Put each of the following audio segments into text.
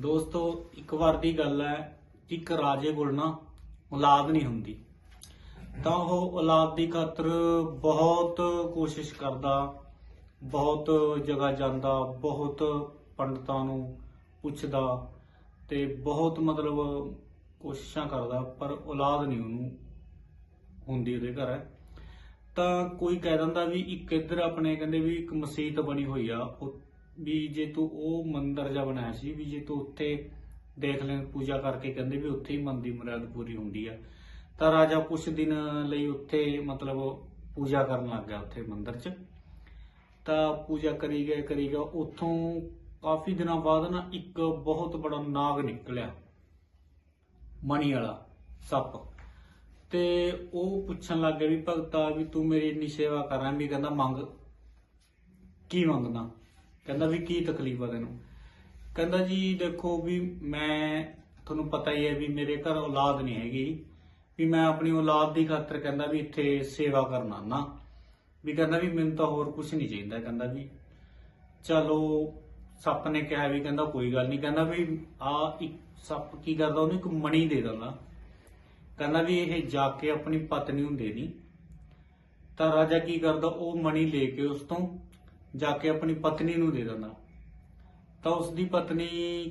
ਦੋਸਤੋ, ਇੱਕ ਵਾਰ ਦੀ ਗੱਲ ਹੈ ਇੱਕ ਰਾਜੇ ਕੋਲ ਨਾ ਔਲਾਦ ਨਹੀਂ ਹੁੰਦੀ। ਤਾਂ ਉਹ ਔਲਾਦ ਦੀ ਖਾਤਰ ਬਹੁਤ ਕੋਸ਼ਿਸ਼ ਕਰਦਾ, ਬਹੁਤ ਜਗ੍ਹਾ ਜਾਂਦਾ, ਬਹੁਤ ਪੰਡਤਾਂ ਨੂੰ ਪੁੱਛਦਾ ਤੇ ਬਹੁਤ ਮਤਲਬ ਕੋਸ਼ਿਸ਼ਾਂ ਕਰਦਾ, ਪਰ ਔਲਾਦ ਨਹੀਂ ਉਹਨੂੰ ਹੁੰਦੀ ਉਹਦੇ ਘਰ। ਤਾਂ ਕੋਈ ਕਹਿ ਦਿੰਦਾ ਵੀ ਇੱਕ ਇੱਧਰ ਆਪਣੇ ਕਹਿੰਦੇ ਵੀ ਇੱਕ ਮਸਜਿਦ ਬਣੀ ਹੋਈ ਆ, ਉਹ- ਵੀ ਜੇ ਤੂੰ ਉਹ ਮੰਦਿਰ ਜਿਹਾ ਬਣਾਇਆ ਸੀ ਵੀ ਜੇ ਤੂੰ ਉੱਥੇ ਦੇਖ ਲੈਣ ਪੂਜਾ ਕਰਕੇ ਕਹਿੰਦੇ ਵੀ ਉੱਥੇ ਹੀ ਮਨ ਦੀ ਮੁਰਾਦ ਪੂਰੀ ਹੁੰਦੀ ਆ। ਤਾਂ ਰਾਜਾ ਕੁਝ ਦਿਨ ਲਈ ਉੱਥੇ ਮਤਲਬ ਪੂਜਾ ਕਰਨ ਲੱਗ ਗਿਆ ਉੱਥੇ ਮੰਦਿਰ 'ਚ। ਤਾਂ ਪੂਜਾ ਕਰੀ ਗਏ, ਕਰੀ ਗਿਆ ਉੱਥੋਂ ਕਾਫੀ ਦਿਨਾਂ ਬਾਅਦ ਨਾ ਇੱਕ ਬਹੁਤ ਬੜਾ ਨਾਗ ਨਿਕਲਿਆ। ਮਣੀ ਵਾਲਾ ਸੱਪ। ਤੇ ਉਹ ਪੁੱਛਣ ਲੱਗ ਗਿਆ ਵੀ ਭਗਤਾ ਵੀ ਤੂੰ ਮੇਰੀ ਇੰਨੀ ਸੇਵਾ ਕਰ ਰਿਹਾ ਵੀ ਕਹਿੰਦਾ ਮੰਗ। ਕੀ ਮੰਗਦਾ? ਕਹਿੰਦਾ ਵੀ ਕੀ ਤਕਲੀਫ ਆ ਤੈਨੂੰ? ਕਹਿੰਦਾ ਜੀ ਦੇਖੋ ਵੀ ਮੈਂ, ਤੁਹਾਨੂੰ ਪਤਾ ਹੀ ਹੈ ਵੀ ਮੇਰੇ ਘਰ ਔਲਾਦ ਨਹੀਂ ਹੈਗੀ। ਵੀ ਮੈਂ ਆਪਣੀ ਔਲਾਦ ਦੀ ਖਾਤਰ ਕਹਿੰਦਾ ਵੀ ਇੱਥੇ ਸੇਵਾ ਕਰਨਾ ਨਾ ਵੀ ਕਹਿੰਦਾ ਵੀ ਮੈਨੂੰ ਤਾਂ ਹੋਰ ਕੁਝ ਨਹੀਂ ਚਾਹੀਦਾ, ਕਹਿੰਦਾ ਵੀ। ਚਲੋ, ਸੱਪ ਨੇ ਕਿਹਾ ਵੀ ਕਹਿੰਦਾ ਕੋਈ ਗੱਲ ਨਹੀਂ, ਕਹਿੰਦਾ ਵੀ ਆ ਇੱਕ ਸੱਪ ਕੀ ਕਰਦਾ, ਉਹਨੂੰ ਇੱਕ ਮਣੀ ਦੇ ਦਿੰਦਾ। ਕਹਿੰਦਾ ਵੀ ਇਹ ਜਾ ਕੇ ਆਪਣੀ ਪਤਨੀ ਨੂੰ ਦੇ ਦੀ। ਤਾਂ ਰਾਜਾ ਕੀ ਕਰਦਾ, ਉਹ ਮਣੀ ਲੈ ਕੇ ਉਸ ਤੋਂ ਜਾ ਕੇ ਆਪਣੀ ਪਤਨੀ ਨੂੰ ਦੇ ਦਿੰਦਾ। ਤਾਂ ਉਸ ਦੀ ਪਤਨੀ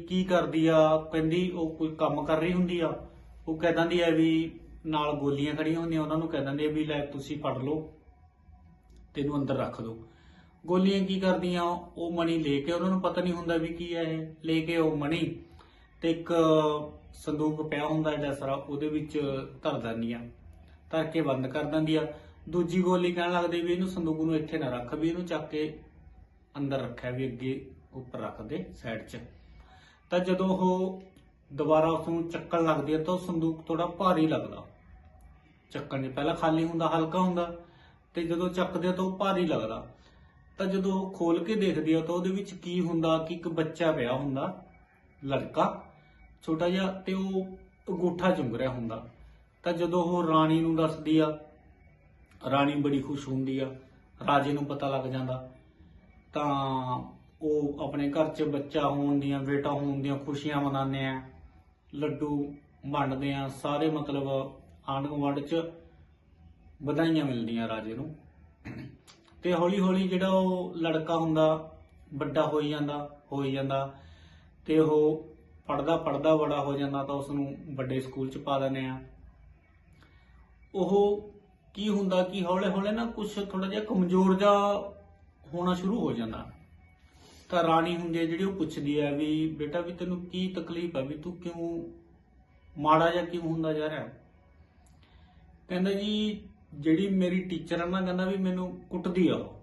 ਕੀ ਕਰਦੀ ਆ? ਕਹਿੰਦੀ ਉਹ ਕੋਈ ਕੰਮ ਕਰ ਰਹੀ ਹੁੰਦੀ ਆ। ਉਹ ਕਹਿ ਦਿੰਦੀ ਆ ਵੀ ਨਾਲ ਗੋਲੀਆਂ ਖੜੀਆਂ ਹੁੰਦੀਆਂ, ਉਹਨਾਂ ਨੂੰ ਕਹਿ ਦਿੰਦੀ ਆ ਵੀ ਲੈ ਤੁਸੀਂ ਫੜ ਲਓ, ਤੈਨੂੰ ਅੰਦਰ ਰੱਖ ਦਿਓ। ਗੋਲੀਆਂ ਕੀ ਕਰਦੀਆਂ? ਉਹ ਮਣੀ ਲੈ ਕੇ ਉਹਨਾਂ ਨੂੰ ਪਤਾ ਨਹੀਂ ਹੁੰਦਾ ਵੀ ਕੀ ਹੈ ਇਹ। ਲੈ ਕੇ ਉਹ ਮਣੀ ਤੇ ਇੱਕ ਸੰਦੂਕ ਪਿਆ ਹੁੰਦਾ ਜਿਹੜਾ ਸਾਰਾ ਉਹਦੇ ਵਿੱਚ ਧਰ ਦਿੰਦੀਆਂ ਧਰ ਕੇ ਬੰਦ ਕਰ ਦਿੰਦੀ ਆ। ਦੂਜੀ ਗੋਲੀ ਕਹਿਣ ਲੱਗਦੀ ਵੀ ਇਹਨੂੰ ਸੰਦੂਕ ਨੂੰ ਇੱਥੇ ਨਾ ਰੱਖ, ਵੀ ਇਹਨੂੰ ਚੱਕ ਕੇ ਅੰਦਰ ਰੱਖਿਆ ਵੀ ਅੱਗੇ ਉੱਪਰ ਰੱਖ ਦੇ ਸਾਈਡ 'ਚ। ਤਾਂ ਜਦੋਂ ਉਹ ਦੁਬਾਰਾ ਉਸ ਨੂੰ ਚੱਕਣ ਲੱਗਦੀ ਹੈ ਤਾਂ ਉਹ ਸੰਦੂਕ ਥੋੜਾ ਭਾਰੀ ਲੱਗਦਾ। ਚੱਕਣ 'ਚ ਪਹਿਲਾਂ ਖਾਲੀ ਹੁੰਦਾ, ਹਲਕਾ ਹੁੰਦਾ ਤੇ ਜਦੋਂ ਚੱਕਦੇ ਆ ਤਾਂ ਉਹ ਭਾਰੀ ਲੱਗਦਾ। ਤਾਂ ਜਦੋਂ ਉਹ ਖੋਲ ਕੇ ਦੇਖਦੀ ਆ ਤਾਂ ਉਹਦੇ ਵਿੱਚ ਕੀ ਹੁੰਦਾ, ਕਿ ਇੱਕ ਬੱਚਾ ਪਿਆ ਹੁੰਦਾ, ਲੜਕਾ ਛੋਟਾ ਜਿਹਾ ਤੇ ਉਹ ਅੰਗੂਠਾ ਚੁੰਗ ਰਿਹਾ ਹੁੰਦਾ। ਤਾਂ ਜਦੋਂ ਉਹ ਰਾਣੀ ਨੂੰ ਦੱਸਦੀ ਆ, ਰਾਣੀ ਬੜੀ ਖੁਸ਼ ਹੁੰਦੀ ਆ, ਰਾਜੇ ਨੂੰ ਪਤਾ ਲੱਗ ਜਾਂਦਾ। ਤਾਂ ਉਹ ਆਪਣੇ ਘਰ 'ਚ ਬੱਚਾ ਹੋਣ ਦੀਆਂ, ਬੇਟਾ ਹੋਣ ਦੀਆਂ ਖੁਸ਼ੀਆਂ ਮਨਾਉਂਦੇ ਆ, ਲੱਡੂ ਵੰਡਦੇ ਆ, ਸਾਰੇ ਮਤਲਬ ਆਂਢ ਗੁਆਂਢ 'ਚ ਵਧਾਈਆਂ ਮਿਲਦੀਆਂ ਰਾਜੇ ਨੂੰ। ਤੇ ਹੌਲੀ ਹੌਲੀ ਜਿਹੜਾ ਉਹ ਲੜਕਾ ਹੁੰਦਾ, ਵੱਡਾ ਹੋਈ ਜਾਂਦਾ ਹੋਈ ਜਾਂਦਾ ਤੇ ਉਹ ਪੜਦਾ ਪੜਦਾ ਬੜਾ ਹੋ ਜਾਂਦਾ ਤਾਂ ਉਸ ਨੂੰ ਵੱਡੇ ਸਕੂਲ 'ਚ ਪਾ ਦਿੰਦੇ ਆ। ਉਹ ਕੀ ਹੁੰਦਾ ਕਿ ਹੌਲੇ ਹੌਲੇ ਨਾ ਕੁਝ ਥੋੜਾ ਜਿਹਾ ਕਮਜ਼ੋਰ ਜਿਹਾ ਹੋਣਾ ਸ਼ੁਰੂ ਹੋ ਜਾਂਦਾ। ਤਾਂ ਰਾਣੀ ਹੁੰਦੀ ਹੈ ਜਿਹੜੀ ਉਹ ਪੁੱਛਦੀ ਹੈ ਵੀ ਬੇਟਾ ਵੀ ਤੈਨੂੰ ਕੀ ਤਕਲੀਫ ਹੈ ਵੀ ਤੂੰ ਕਿਉਂ ਮਾੜਾ ਜਿਹਾ ਕਿਉਂ ਹੁੰਦਾ ਜਾ ਰਿਹਾ? ਕਹਿੰਦਾ ਜੀ, ਜਿਹੜੀ ਮੇਰੀ ਟੀਚਰ ਹੈ ਨਾ, ਕਹਿੰਦਾ ਵੀ ਮੈਨੂੰ ਕੁੱਟਦੀ ਆ ਉਹ।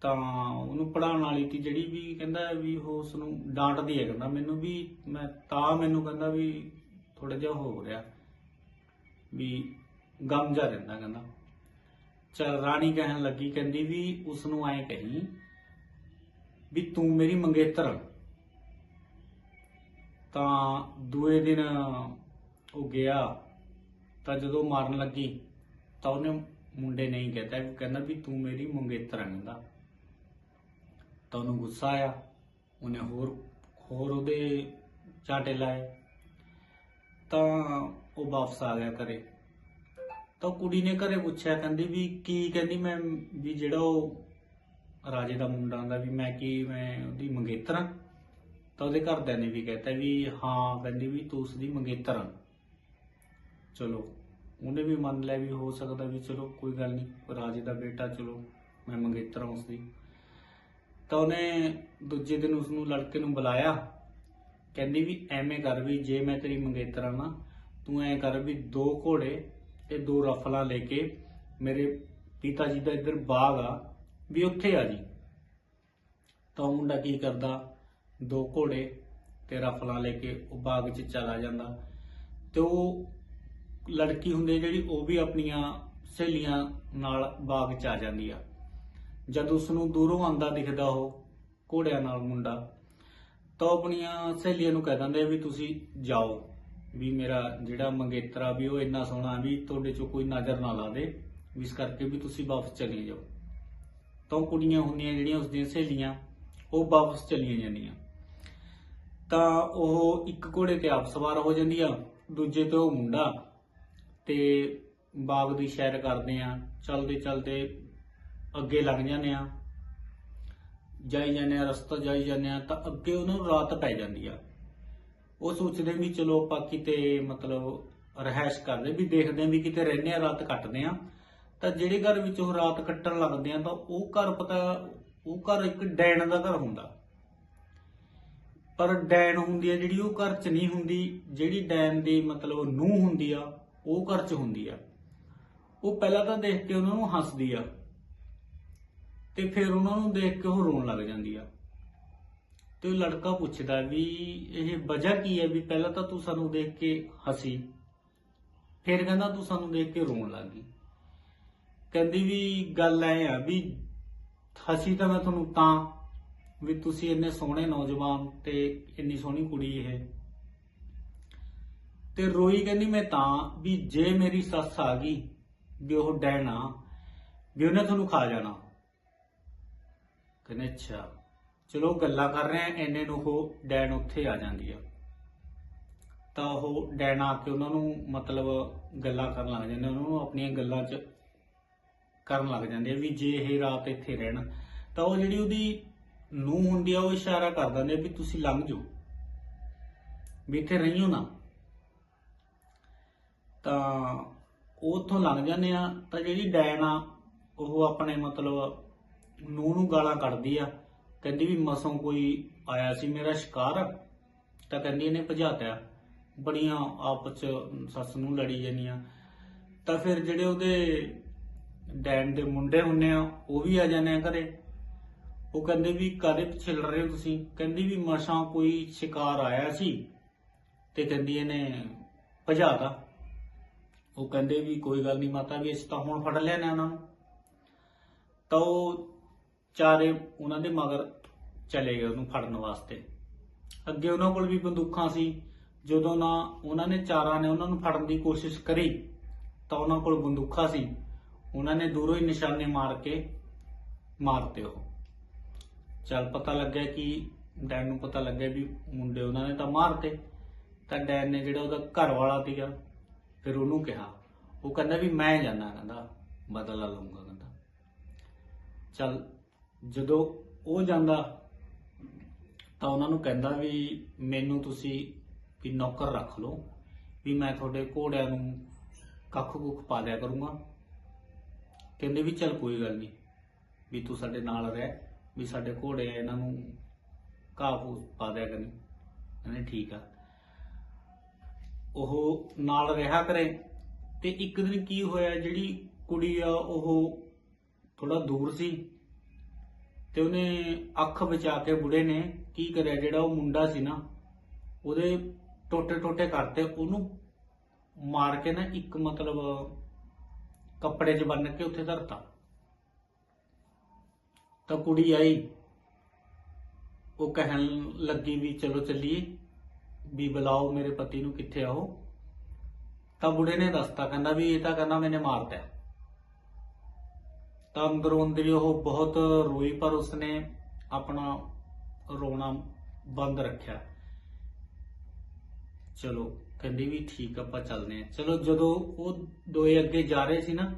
ਤਾਂ ਉਹਨੂੰ ਪੜਾਉਣ ਵਾਲੀ ਤੀ ਜਿਹੜੀ ਵੀ ਕਹਿੰਦਾ ਵੀ ਉਹ ਉਸ ਨੂੰ ਡਾਂਟਦੀ ਹੈ, ਕਹਿੰਦਾ ਮੈਨੂੰ ਵੀ, ਮੈਂ ਤਾਂ ਮੈਨੂੰ ਕਹਿੰਦਾ ਵੀ ਥੋੜਾ ਜਿਹਾ ਹੋ ਰਿਹਾ, ਵੀ ਗਮ ਜਾ ਰਹਿੰਦਾ, ਕਹਿੰਦਾ। ਚਲ ਰਾਣੀ ਕਹਿਣ ਲੱਗੀ, ਕਹਿੰਦੀ ਵੀ ਉਸ ਨੂੰ ਐਂ ਕਹੀ ਵੀ ਤੂੰ ਮੇਰੀ ਮੰਗੇਤਰ। ਤਾਂ ਦੂਏ ਦਿਨ ਉਹ ਗਿਆ, ਤਾਂ ਜਦੋਂ ਮਾਰਨ ਲੱਗੀ, ਤਾਂ ਉਹਨੇ ਮੁੰਡੇ ਨਹੀਂ ਕਹਤਾ, ਕਹਿੰਦਾ ਵੀ ਤੂੰ ਮੇਰੀ ਮੰਗੇਤਰ ਆਂ ਕਹਿੰਦਾ। ਤਾਂ ਉਹਨੂੰ ਗੁੱਸਾ ਆਇਆ, ਉਹਨੇ ਹੋਰ ਹੋਰ ਉਹਦੇ ਚਾਟੇ ਲਾਏ। ਤਾਂ ਉਹ ਵਾਪਸ ਆ ਗਿਆ ਘਰੇ। ਤਾਂ ਉਹ ਕੁੜੀ ਨੇ ਘਰੇ ਪੁੱਛਿਆ, ਕਹਿੰਦੀ ਵੀ ਕੀ, ਕਹਿੰਦੀ ਮੈਂ, ਵੀ ਜਿਹੜਾ ਉਹ ਰਾਜੇ ਦਾ ਮੁੰਡਾ ਆਂਦਾ ਵੀ ਮੈਂ ਕੀ, ਮੈਂ ਉਹਦੀ ਮੰਗੇਤਰ ਆਂ ਤਾਂ ਉਹਦੇ ਘਰਦਿਆਂ ਨੇ ਵੀ ਕਹਿਤਾ ਵੀ ਹਾਂ, ਕਹਿੰਦੀ ਵੀ ਤੂੰ ਉਸਦੀ ਮੰਗੇਤਰ ਆਂ ਚਲੋ, ਉਹਨੇ ਵੀ ਮੰਨ ਲਿਆ ਵੀ ਹੋ ਸਕਦਾ ਵੀ ਚਲੋ, ਕੋਈ ਗੱਲ ਨਹੀਂ, ਰਾਜੇ ਦਾ ਬੇਟਾ, ਚਲੋ, ਮੈਂ ਮੰਗੇਤਰ ਹਾਂ ਉਸਦੀ। ਤਾਂ ਉਹਨੇ ਦੂਜੇ ਦਿਨ ਉਸ ਨੂੰ ਲੜਕੇ ਨੂੰ ਬੁਲਾਇਆ, ਕਹਿੰਦੀ ਵੀ ਐਵੇਂ ਕਰ ਵੀ, ਜੇ ਮੈਂ ਤੇਰੀ ਮੰਗੇਤਰ ਨਾ, ਤੂੰ ਐਂ ਕਰ ਵੀ ਦੋ ਘੋੜੇ ਤੇ ਦੋ ਰਫਲਾਂ ਲੈ ਕੇ ਮੇਰੇ ਪਿਤਾ ਜੀ ਦਾ ਇੱਧਰ ਬਾਗ ਆ, ਵੀ ਉੱਥੇ ਆ ਜੀ। ਤਾਂ ਉਹ ਮੁੰਡਾ ਕੀ ਕਰਦਾ, ਦੋ ਘੋੜੇ ਤੇ ਰਫਲਾਂ ਲੈ ਕੇ ਉਹ ਬਾਗ 'ਚ ਚਲਾ ਜਾਂਦਾ। ਤੇ ਉਹ ਲੜਕੀ ਹੁੰਦੀ ਜਿਹੜੀ, ਉਹ ਵੀ ਆਪਣੀਆਂ ਸਹੇਲੀਆਂ ਨਾਲ ਬਾਗ 'ਚ ਆ ਜਾਂਦੀ ਆ। ਜਦ ਉਸ ਨੂੰ ਦੂਰੋਂ ਆਂਦਾ ਦਿਖਦਾ ਉਹ ਘੋੜਿਆਂ ਨਾਲ ਮੁੰਡਾ, ਤਾਂ ਉਹ ਆਪਣੀਆਂ ਸਹੇਲੀਆਂ ਨੂੰ ਕਹਿ ਦਿੰਦੇ ਵੀ ਤੁਸੀਂ ਜਾਓ। ਵੀ ਮੇਰਾ ਜਿਹੜਾ ਮੰਗੇਤਰਾ ਵੀ ਉਹ ਇੰਨਾ ਸੋਹਣਾ ਵੀ ਤੁਹਾਡੇ ਚੋਂ ਕੋਈ ਨਜ਼ਰ ਨਾ ਲਾ ਦੇ ਵੀ ਇਸ ਕਰਕੇ ਵੀ ਤੁਸੀਂ ਵਾਪਸ ਚਲੇ ਜਾਓ। ਤਾਂ ਉਹ ਕੁੜੀਆਂ ਹੁੰਦੀਆਂ ਜਿਹੜੀਆਂ ਉਸ ਦੀਆਂ ਸਹੇਲੀਆਂ, ਉਹ ਵਾਪਸ ਚਲੀਆਂ ਜਾਂਦੀਆਂ। ਤਾਂ ਉਹ ਇੱਕ ਘੋੜੇ ਤੇ ਆਪ ਸਵਾਰ ਹੋ ਜਾਂਦੀ ਆ ਦੂਜੇ ਤੇ ਉਹ ਮੁੰਡਾ ਤੇ ਬਾਗ ਦੀ ਸੈਰ ਕਰਦੇ ਆ, ਚਲਦੇ ਚਲਦੇ ਅੱਗੇ ਲੱਗ ਜਾਂਦੇ ਆ, ਜਾਈ ਜਾਂਦੇ ਆ, ਰਸਤਾ ਜਾਈ ਜਾਂਦੇ ਆ, ਤਾਂ ਅੱਗੇ ਉਹਨਾਂ ਨੂੰ ਰਾਤ ਪੈ ਜਾਂਦੀ ਆ। ਉਹ ਸੋਚਦੇ ਵੀ ਚਲੋ ਆਪਾਂ ਕਿਤੇ ਮਤਲਬ ਰਹਿائش ਕਰਦੇ ਵੀ ਦੇਖਦੇ ਵੀ ਕਿਤੇ ਰਹਿੰਦੇ ਆ ਰਾਤ ਕੱਟਦੇ ਆ ਤਾਂ ਜਿਹੜੇ ਘਰ ਵਿੱਚ ਉਹ ਰਾਤ ਕੱਟਣ ਲੱਗਦੇ ਆ ਤਾਂ ਉਹ ਘਰ ਪਤਾ, ਉਹ ਘਰ ਇੱਕ ਡੈਣ ਦਾ ਘਰ ਹੁੰਦਾ। ਪਰ ਡੈਣ ਹੁੰਦੀ ਆ ਜਿਹੜੀ, ਉਹ ਘਰ 'ਚ ਨਹੀਂ ਹੁੰਦੀ। ਜਿਹੜੀ ਡੈਣ ਦੀ ਮਤਲਬ ਨੂੰ ਹੁੰਦੀ ਆ, ਉਹ ਘਰ 'ਚ ਹੁੰਦੀ ਆ। ਉਹ ਪਹਿਲਾਂ ਤਾਂ ਦੇਖ ਕੇ ਉਹਨਾਂ ਨੂੰ ਹੱਸਦੀ ਆ। ਤੇ ਫਿਰ ਉਹਨਾਂ ਨੂੰ ਦੇਖ ਕੇ ਉਹ ਰੋਣ ਲੱਗ ਜਾਂਦੀ ਆ। ਤੇ ਉਹ ਲੜਕਾ ਪੁੱਛਦਾ ਵੀ ਇਹ ਵਜ੍ਹਾ ਕੀ ਹੈ ਵੀ ਪਹਿਲਾਂ ਤਾਂ ਤੂੰ ਸਾਨੂੰ ਦੇਖ ਕੇ ਹਸੀ, ਫਿਰ ਕਹਿੰਦਾ ਤੂੰ ਸਾਨੂੰ ਦੇਖ ਕੇ ਰੋਣ ਲੱਗ ਗਈ। ਕਹਿੰਦੀ ਵੀ ਗੱਲ ਐ ਆ ਵੀ ਹਸੀ ਤਾਂ ਮੈਂ ਤੁਹਾਨੂੰ ਤਾਂ ਵੀ ਤੁਸੀਂ ਇੰਨੇ ਸੋਹਣੇ ਨੌਜਵਾਨ ਤੇ ਇੰਨੀ ਸੋਹਣੀ ਕੁੜੀ ਇਹ। ਤੇ ਰੋਈ ਕਹਿੰਦੀ ਮੈਂ ਤਾਂ ਵੀ ਜੇ ਮੇਰੀ ਸੱਸ ਆ ਗਈ ਵੀ ਉਹ ਡੈਣਾ ਵੀ ਉਹਨੇ ਤੁਹਾਨੂੰ ਖਾ ਜਾਣਾ। ਕਹਿੰਦੇ ਅੱਛਾ। ਚਲੋ ਗੱਲਾਂ ਕਰ ਰਹੇ ਆ, ਇੰਨੇ ਨੂੰ ਉਹ ਡੈਣ ਉੱਥੇ ਆ ਜਾਂਦੀ ਆ। ਤਾਂ ਉਹ ਡੈਣ ਆ ਕੇ ਉਹਨਾਂ ਨੂੰ ਮਤਲਬ ਗੱਲਾਂ ਕਰਨ ਲੱਗ ਜਾਂਦੇ ਉਹਨਾਂ ਨੂੰ ਆਪਣੀਆਂ ਗੱਲਾਂ 'ਚ ਕਰਨ ਲੱਗ ਜਾਂਦੇ ਆ ਵੀ ਜੇ ਇਹ ਰਾਤ ਇੱਥੇ ਰਹਿਣ, ਤਾਂ ਉਹ ਜਿਹੜੀ ਉਹਦੀ ਨੂੰਹ ਹੁੰਦੀ ਆ, ਉਹ ਇਸ਼ਾਰਾ ਕਰ ਦਿੰਦੇ ਆ ਵੀ ਤੁਸੀਂ ਲੰਘ ਜਾਓ, ਵੀ ਇੱਥੇ ਰਹੀਓ ਨਾ। ਤਾਂ ਉਹ ਉੱਥੋਂ ਲੰਘ ਜਾਂਦੇ ਆ, ਤਾਂ ਜਿਹੜੀ ਡੈਣ ਆ, ਉਹ ਆਪਣੇ ਮਤਲਬ ਨੂੰਹ ਨੂੰ ਗਾਲਾਂ ਕੱਢਦੀ ਆ ਕਹਿੰਦੀ ਵੀ ਮਸੋਂ ਕੋਈ ਆਇਆ ਸੀ, ਮੇਰਾ ਸ਼ਿਕਾਰ ਤਾਂ ਕਹਿੰਦੀ ਇਹਨੇ ਭਜਾਤਿਆ ਬੜੀਆਂ ਆਪਸ ਚ ਸੱਸ ਨੂੰ ਲੜੀ ਜਾਂਦੀਆਂ। ਤਾਂ ਫਿਰ ਜਿਹੜੇ ਉਹਦੇ ਡੈਨ ਦੇ ਮੁੰਡੇ ਹੁੰਨੇ ਆ, ਉਹ ਵੀ ਆ ਜਾਂਦੇ ਆ ਘਰੇ। ਉਹ ਕਹਿੰਦੇ ਵੀ ਕਾਦੇ ਪਿੱਛੇ ਲੜ ਰਹੇ ਹੋ ਤੁਸੀਂ? ਕਹਿੰਦੀ ਵੀ ਮਸਾਂ ਕੋਈ ਸ਼ਿਕਾਰ ਆਇਆ ਸੀ ਤੇ ਕਹਿੰਦੀ ਇਹਨੇ ਭਜਾਤਾ। ਉਹ ਕਹਿੰਦੇ ਵੀ ਕੋਈ ਗੱਲ ਨਹੀਂ ਮਾਤਾ ਵੀ ਅਸੀਂ ਤਾਂ ਹੁਣ ਫੜ ਲਿਆ ਨੇ ਉਹਨਾਂ ਨੂੰ। ਤਾਂ ਉਹ ਚਾਰੇ ਉਹਨਾਂ ਦੇ ਮਗਰ ਚਲੇ ਗਏ ਉਹਨੂੰ ਫੜਨ ਵਾਸਤੇ। ਅੱਗੇ ਉਹਨਾਂ ਕੋਲ ਵੀ ਬੰਦੂਕਾਂ ਸੀ। ਜਦੋਂ ਨਾ ਉਹਨਾਂ ਨੇ ਚਾਰਾਂ ਨੇ ਉਹਨਾਂ ਨੂੰ ਫੜਨ ਦੀ ਕੋਸ਼ਿਸ਼ ਕਰੀ, ਤਾਂ ਉਹਨਾਂ ਕੋਲ ਬੰਦੂਕਾਂ ਸੀ। ਉਹਨਾਂ ਨੇ ਦੂਰੋਂ ਹੀ ਨਿਸ਼ਾਨੇ ਮਾਰ ਕੇ ਮਾਰਤੇ ਉਹ। ਚੱਲ ਪਤਾ ਲੱਗਿਆ ਕਿ ਡੈਨ ਨੂੰ ਪਤਾ ਲੱਗਿਆ ਵੀ ਮੁੰਡੇ ਉਹਨਾਂ ਨੇ ਤਾਂ ਮਾਰਤੇ। ਤਾਂ ਡੈਨ ਨੇ ਜਿਹੜਾ ਉਹਦਾ ਘਰ ਵਾਲਾ ਸੀਗਾ, ਫਿਰ ਉਹਨੂੰ ਕਿਹਾ। ਉਹ ਕਹਿੰਦਾ ਵੀ ਮੈਂ ਜਾਣਾ ਕਹਿੰਦਾ, ਬਦਲਾ ਲਊਂਗਾ, ਕਹਿੰਦਾ। ਚੱਲ ਜਦੋਂ ਉਹ ਜਾਂਦਾ, ਤਾਂ ਉਹਨਾਂ ਨੂੰ ਕਹਿੰਦਾ ਵੀ ਮੈਨੂੰ ਤੁਸੀਂ ਵੀ ਨੌਕਰ ਰੱਖ ਲਓ, ਵੀ ਮੈਂ ਤੁਹਾਡੇ ਘੋੜਿਆਂ ਨੂੰ ਕੱਖ ਕੁੱਖ ਪਾ ਦਿਆ ਕਰੂੰਗਾ। ਕਹਿੰਦੇ ਵੀ ਚੱਲ ਕੋਈ ਗੱਲ ਨਹੀਂ, ਵੀ ਤੂੰ ਸਾਡੇ ਨਾਲ ਰਹਿ, ਵੀ ਸਾਡੇ ਘੋੜੇ ਇਹਨਾਂ ਨੂੰ ਘਾਹ ਫੂਸ ਪਾ ਦਿਆ ਕਰੀ ਕਹਿੰਦੇ ਠੀਕ ਆ। ਉਹ ਨਾਲ ਰਿਹਾ ਕਰੇ, ਤੇ ਇੱਕ ਦਿਨ ਕੀ ਹੋਇਆ, ਜਿਹੜੀ ਕੁੜੀ ਆ, ਉਹ ਥੋੜਾ ਦੂਰ ਸੀ। ਤੇ ਉਹਨੇ ਅੱਖ ਬਚਾ ਕੇ ਬੁੜੇ ਨੇ ਕੀ ਕਰਿਆ? ਜਿਹੜਾ ਉਹ ਮੁੰਡਾ ਸੀ ਨਾ, ਉਹਦੇ ਟੋਟੇ ਟੋਟੇ ਕਰਤੇ, ਉਹਨੂੰ ਮਾਰ ਕੇ ਨਾ ਇੱਕ ਮਤਲਬ ਕੱਪੜੇ 'ਚ ਬੰਨ ਕੇ ਉੱਥੇ ਧਰਤਾ। ਤਾਂ ਕੁੜੀ ਆਈ, ਉਹ ਕਹਿਣ ਲੱਗੀ ਵੀ ਚਲੋ ਚੱਲੀਏ, ਵੀ ਬੁਲਾਓ ਮੇਰੇ ਪਤੀ ਨੂੰ ਕਿੱਥੇ ਆਓ ਤਾਂ ਬੁੜੇ ਨੇ ਦੱਸਤਾ, ਕਹਿੰਦਾ ਵੀ ਇਹ ਤਾਂ ਕਹਿੰਦਾ ਮੈਨੇ ਮਾਰਤਾ। ਤਾਂ ਅੰਦਰੋਂ ਅੰਦਰ ਉਹ ਬਹੁਤ ਰੋਈ, ਪਰ ਉਸਨੇ ਆਪਣਾ ਰੋਣਾ ਬੰਦ ਰੱਖਿਆ। ਚਲੋ, ਕਹਿੰਦੀ ਵੀ ਠੀਕ, ਆਪਾਂ ਚੱਲਦੇ ਆ ਚਲੋ, ਜਦੋਂ ਉਹ ਦੋਏ ਅੱਗੇ ਜਾ ਰਹੇ ਸੀ ਨਾ,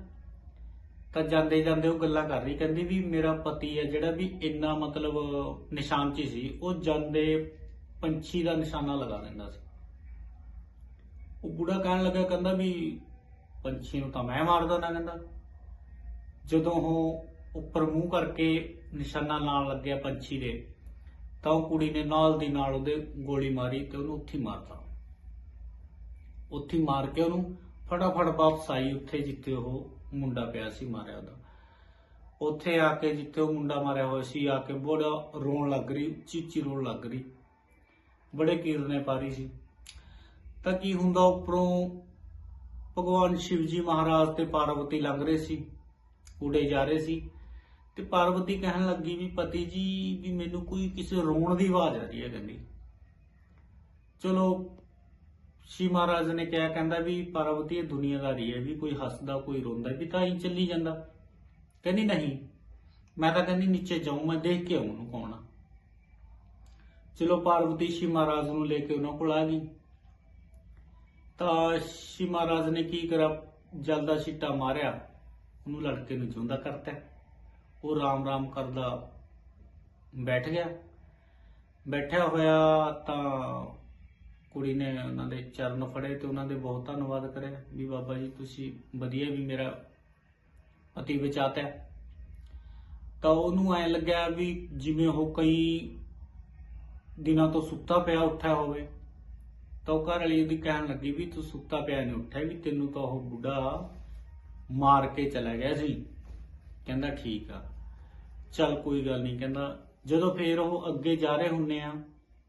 ਤਾਂ ਜਾਂਦੇ ਜਾਂਦੇ ਉਹ ਗੱਲਾਂ ਕਰ ਰਹੀ। ਕਹਿੰਦੀ ਵੀ ਮੇਰਾ ਪਤੀ ਹੈ ਜਿਹੜਾ ਵੀ ਇੰਨਾ ਮਤਲਬ ਨਿਸ਼ਾਨ 'ਚ ਹੀ ਸੀ, ਉਹ ਜਾਂਦੇ ਪੰਛੀ ਦਾ ਨਿਸ਼ਾਨਾ ਲਗਾ ਦਿੰਦਾ ਸੀ। ਉਹ ਬੁੜਾ ਕਹਿਣ ਲੱਗਾ, ਕਹਿੰਦਾ ਵੀ ਪੰਛੀ ਨੂੰ ਤਾਂ ਮੈਂ ਮਾਰਦਾ ਨਾ ਕਹਿੰਦਾ। ਜਦੋਂ ਉਹ ਉੱਪਰ ਮੂੰਹ ਕਰਕੇ ਨਿਸ਼ਾਨਾ ਲਾਉਣ ਲੱਗਿਆ ਪੰਛੀ ਦੇ, ਤਾਂ ਉਹ ਕੁੜੀ ਨੇ ਨਾਲ ਦੀ ਨਾਲ ਉਹਦੇ ਗੋਲੀ ਮਾਰੀ ਤੇ ਉਹਨੂੰ ਉੱਥੇ ਹੀ ਮਾਰਤਾ। ਉੱਥੇ ਮਾਰ ਕੇ ਉਹਨੂੰ ਫਟਾਫਟ ਵਾਪਸ ਆਈ ਉੱਥੇ ਜਿੱਥੇ ਉਹ ਮੁੰਡਾ ਪਿਆ ਸੀ ਮਾਰਿਆ ਉਹਦਾ। ਉੱਥੇ ਆ ਕੇ ਜਿੱਥੇ ਉਹ ਮੁੰਡਾ ਮਾਰਿਆ ਹੋਇਆ ਸੀ, ਆ ਕੇ ਬੜਾ ਰੋਣ ਲੱਗ ਰਹੀ, ਚੀਚੀ ਰੋਣ ਲੱਗ ਰਹੀ। ਬੜੇ ਕੀਰਨੇ ਪਾਰੀ ਸੀ। ਤਾਂ ਕੀ ਹੁੰਦਾ, ਉੱਪਰੋਂ ਭਗਵਾਨ ਸ਼ਿਵ ਜੀ ਮਹਾਰਾਜ ਤੇ ਪਾਰਵਤੀ ਲੰਘ ਰਹੇ ਸੀ। ਉਡੇ ਜਾ ਰਹੇ ਸੀ ਤੇ ਪਾਰਵਤੀ ਕਹਿਣ ਲੱਗੀ ਵੀ ਪਤੀ ਜੀ, ਵੀ ਮੈਨੂੰ ਕੋਈ ਕਿਸੇ ਰੋਣ ਦੀ ਆਵਾਜ਼ ਆ ਰਹੀ ਹੈ ਕਹਿੰਦੀ ਚਲੋ ਸ਼ਿਵ ਮਹਾਰਾਜ ਨੇ ਕਿਹਾ, ਕਹਿੰਦਾ ਵੀ ਪਾਰਵਤੀ, ਇਹ ਦੁਨੀਆਦਾਰੀ ਹੈ ਵੀ ਕੋਈ ਹੱਸਦਾ, ਕੋਈ ਰੋਂਦਾ, ਵੀ ਤਾਂ ਹੀ ਚੱਲੀ ਜਾਂਦਾ। ਕਹਿੰਦੀ, ਨਹੀਂ, ਮੈਂ ਤਾਂ ਕਹਿੰਦੀ, ਨੀਚੇ ਜਾਉਂ ਮੈਂ ਦੇਖ ਕੇ ਆਉਂ ਉਹਨੂੰ ਕੌਣ ਆ? ਚਲੋ, ਪਾਰਵਤੀ ਸ਼ਿਵ ਮਹਾਰਾਜ ਨੂੰ ਲੈ ਕੇ ਉਹਨਾਂ ਕੋਲ ਆ ਗਈ। ਤਾਂ ਸ਼ਿਵ ਮਹਾਰਾਜ ਨੇ ਕੀ ਕਰਾ ਜਲਦਾ ਛਿੱਟਾ ਮਾਰਿਆ। ਉਹਨੂੰ ਲੜਕੇ ਨੂੰ ਜਿਉਂਦਾ ਕਰਤਾ ਉਹ ਰਾਮ ਰਾਮ ਕਰਦਾ ਬੈਠ ਗਿਆ। ਬੈਠਿਆ ਹੋਇਆ ਤਾਂ ਕੁੜੀ ਨੇ ਉਹਨਾਂ ਦੇ ਚਰਨ ਫੜੇ ਤੇ ਉਹਨਾਂ ਦੇ ਬਹੁਤ ਧੰਨਵਾਦ ਕਰਿਆ ਵੀ ਬਾਬਾ ਜੀ, ਤੁਸੀਂ ਵਧੀਆ ਵੀ ਮੇਰਾ ਪਤੀ ਬਚਾਤਾ ਤਾਂ ਉਹਨੂੰ ਐ ਲੱਗਿਆ ਵੀ ਜਿਵੇਂ ਉਹ ਕਈ ਦਿਨਾਂ ਤੋਂ ਸੁੱਤਾ ਪਿਆ ਉੱਠਿਆ ਹੋਵੇ, ਤਾਂ ਉਹ ਘਰ ਵਾਲੀ ਉਹਦੀ ਕਹਿਣ ਲੱਗੀ ਵੀ ਤੂੰ ਸੁੱਤਾ ਪਿਆ ਨਹੀਂ ਉੱਠਿਆ ਵੀ ਤੈਨੂੰ ਤਾਂ ਉਹ ਬੁੱਢਾ ਮਾਰ ਕੇ ਚਲਾ ਗਿਆ ਸੀ ਕਹਿੰਦਾ ਠੀਕ ਆ। ਚੱਲ ਕੋਈ ਗੱਲ ਨਹੀਂ, ਕਹਿੰਦਾ ਜਦੋਂ ਫੇਰ ਉਹ ਅੱਗੇ ਜਾ ਰਹੇ ਹੁੰਨੇ ਆ,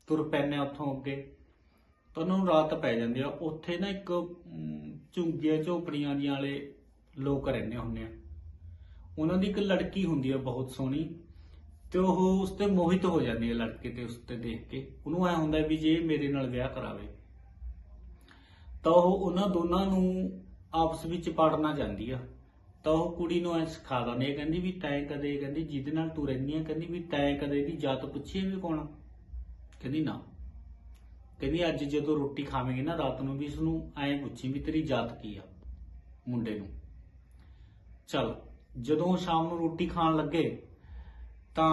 ਤੁਰ ਪੈਨੇ ਉੱਥੋਂ ਅੱਗੇ। ਤਾਂ ਉਹਨਾਂ ਨੂੰ ਰਾਤ ਪੈ ਜਾਂਦੀ ਆ। ਉੱਥੇ ਨਾ ਇੱਕ ਝੁੰਗੀਆਂ ਝੋਪੜੀਆਂ ਦੀਆਂ ਵਾਲੇ ਲੋਕ ਰਹਿੰਦੇ ਹੁੰਦੇ ਆ। ਉਹਨਾਂ ਦੀ ਇੱਕ ਲੜਕੀ ਹੁੰਦੀ ਆ ਬਹੁਤ ਸੋਹਣੀ। ਤੇ ਉਹ ਉਸ ਤੇ ਮੋਹਿਤ ਹੋ ਜਾਂਦੀ ਹੈ ਲੜਕੇ ਤੇ ਉਸ ਤੇ ਦੇਖ ਕੇ। ਉਹਨੂੰ ਐ ਹੁੰਦਾ ਵੀ ਜੇ ਮੇਰੇ ਨਾਲ ਵਿਆਹ ਕਰਾਵੇ। ਤਾਂ ਉਹ ਉਹਨਾਂ ਦੋਨਾਂ ਨੂੰ ਆਪਸ ਵਿੱਚ ਪੜਨਾ ਜਾਂਦੀ ਆ। ਤਾਂ ਉਹ ਕੁੜੀ ਨੂੰ ਐ ਸਿਖਾ ਦਿੰਦੀ ਹੈ ਕਹਿੰਦੀ ਵੀ ਤੈਂ ਕਦੇ ਕਹਿੰਦੀ ਜਿਹਦੇ ਨਾਲ ਤੂੰ ਰਹਿੰਦੀ ਆ, ਕਹਿੰਦੀ ਵੀ ਤੈਂ ਕਦੇ ਇਹਦੀ ਜਾਤ ਪੁੱਛੀ ਹੈ ਵੀ ਕੌਣ ਕਹਿੰਦੀ ਨਾ। ਕਹਿੰਦੀ ਅੱਜ ਜਦੋਂ ਰੋਟੀ ਖਾਵੇਂਗੇ ਨਾ ਰਾਤ ਨੂੰ ਵੀ ਇਸ ਨੂੰ ਐਂ ਪੁੱਛੀ ਵੀ ਤੇਰੀ ਜਾਤ ਕੀ ਆ ਮੁੰਡੇ ਨੂੰ। ਚਲ, ਜਦੋਂ ਉਹ ਸ਼ਾਮ ਨੂੰ ਰੋਟੀ ਖਾਣ ਲੱਗੇ, ਤਾਂ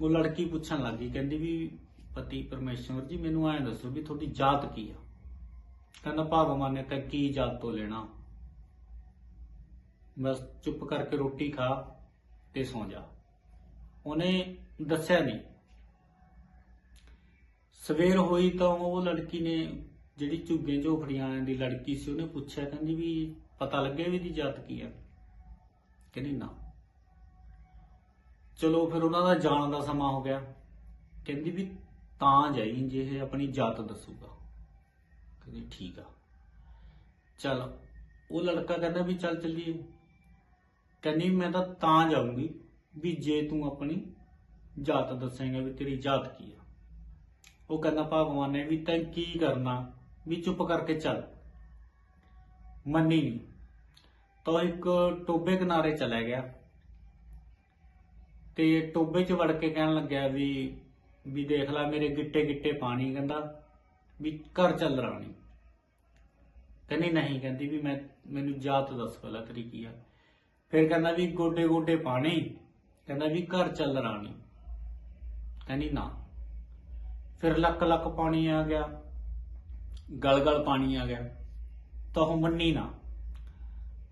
ਉਹ ਲੜਕੀ ਪੁੱਛਣ ਲੱਗੀ ਕਹਿੰਦੀ ਵੀ ਪਤੀ ਪਰਮੇਸ਼ਵਰ ਜੀ ਮੈਨੂੰ ਐਂ ਦੱਸੋ ਵੀ ਤੁਹਾਡੀ ਜਾਤ ਕੀ ਆ? ਕਹਿੰਦਾ ਭਗਵਾਨ ਨੇ ਤਾਂ ਕੀ ਜਾਤ ਤੋਂ ਲੈਣਾ? ਬਸ ਚੁੱਪ ਕਰਕੇ ਰੋਟੀ ਖਾ ਤੇ ਸੌਂ ਜਾ। ਉਹਨੇ ਦੱਸਿਆ ਨਹੀਂ। ਸਵੇਰ ਹੋਈ ਤਾਂ ਉਹ ਲੜਕੀ ਨੇ ਜਿਹੜੀ ਝੁੱਗੇ ਝੋਪੜੀਆਂ ਦੀ ਲੜਕੀ ਸੀ, ਉਹਨੇ ਪੁੱਛਿਆ, ਕਹਿੰਦੀ ਵੀ ਪਤਾ ਲੱਗਿਆ ਵੀ ਦੀ ਜਾਤ ਕੀ ਆ ਕਹਿੰਦੀ ਨਾ। ਚਲੋ ਫਿਰ ਉਹਨਾਂ ਦਾ ਜਾਣ ਦਾ ਸਮਾਂ ਹੋ ਗਿਆ। ਕਹਿੰਦੀ ਵੀ ਤਾਂ ਜਾਈ, ਜੇ ਇਹ ਆਪਣੀ ਜਾਤ ਦੱਸੂਗਾ। ਕਹਿੰਦੀ ਠੀਕ ਆ। ਚਲ, ਉਹ ਲੜਕਾ ਕਹਿੰਦਾ ਵੀ ਚੱਲ ਚੱਲੀਏ। ਕਹਿੰਦੀ ਮੈਂ ਤਾਂ ਤਾਂ ਜਾਊਂਗੀ ਵੀ ਜੇ ਤੂੰ ਆਪਣੀ ਜਾਤ ਦੱਸੇਂਗਾ ਵੀ ਤੇਰੀ ਜਾਤ ਕੀ ਆ। ਉਹ ਕਹਿੰਦਾ ਭਗਵਾਨ ਨੇ ਵੀ ਤੈਂ ਕੀ ਕਰਨਾ ਵੀ ਚੁੱਪ ਕਰਕੇ ਚੱਲ। ਮੰਨੀ ਨਹੀਂ। ਤਾਂ ਇੱਕ ਟੋਬੇ ਕਿਨਾਰੇ ਚਲਾ ਗਿਆ। ਤੇ ਟੋਬੇ 'ਚ ਵੜ ਕੇ ਕਹਿਣ ਲੱਗਿਆ ਵੀ ਵੀ ਦੇਖ ਲੈ ਮੇਰੇ ਗਿੱਟੇ ਗਿੱਟੇ ਪਾਣੀ ਕਹਿੰਦਾ ਵੀ ਘਰ ਚੱਲ ਰਾਣੀ ਕਹਿੰਦੀ ਨਹੀਂ, ਕਹਿੰਦੀ ਵੀ ਮੈਂ ਮੈਨੂੰ ਜਾਤ ਦੱਸ ਪਹਿਲਾਂ ਤੇਰੀ ਕੀ ਆ। ਫਿਰ ਕਹਿੰਦਾ ਵੀ ਗੋਡੇ ਗੋਡੇ ਪਾਣੀ ਕਹਿੰਦਾ ਵੀ ਘਰ ਚੱਲ ਰਾਣੀ ਕਹਿੰਦੀ ਨਾ। ਫਿਰ ਲੱਕ ਲੱਕ ਪਾਣੀ ਆ ਗਿਆ। ਗਲ ਗਲ ਪਾਣੀ ਆ ਗਿਆ। ਤਾਂ ਉਹ ਮੰਨੀ ਨਾ।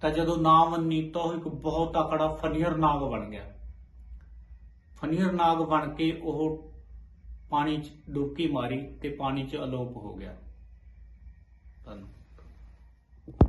ਤਾਂ ਜਦੋਂ ਨਾ ਮੰਨੀ, ਤਾਂ ਉਹ ਇੱਕ ਬਹੁਤ ਤਕੜਾ ਫਨੀਅਰ ਨਾਗ ਬਣ ਗਿਆ। ਫਨੀਅਰ ਨਾਗ ਬਣ ਕੇ ਉਹ ਪਾਣੀ 'ਚ ਡੁਬਕੀ ਮਾਰੀ ਤੇ ਪਾਣੀ 'ਚ ਅਲੋਪ ਹੋ ਗਿਆ। ਧੰਨਵਾਦ।